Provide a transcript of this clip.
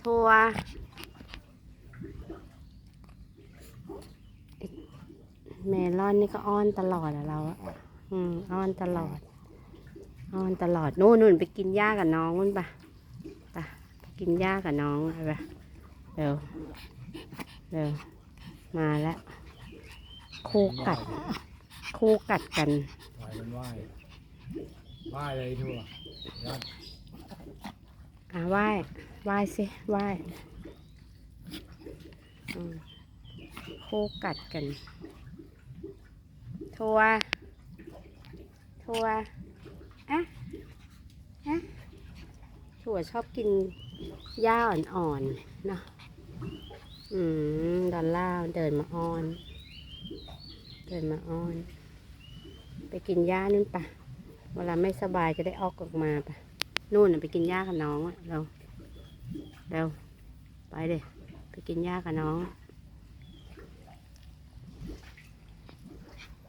ทัวเมลอนนี่ก็อ้อนตลอดอะเราอะอืมอ้อนตลอด อ้อนตลอด นู่นนู่นไปกินหญ้ากับน้องนู่นปะไปไปกินหญ้ากับน้องอะไปเร็วเร็วมาแล้วคู่กัด คู่กัดกันปล่อยมันว่ายว่ายเลยทั่วยัด อะไหว้ไหว้สิไหว้คู่กัดกัน ทัวร์ทัวร์อะอะถั่วชอบกินหญ้าอ่อนๆเนาะอืม ดอลล่าเดินมาอ้อน เดินมาอ้อน ไปกินหญ้านู่นปะ เวลาไม่สบายจะได้ออกออกมาปะ นู่นนะไปกินหญ้ากับน้องอะเราเร็วไปเด็ไปกินหญ้ากับน้อง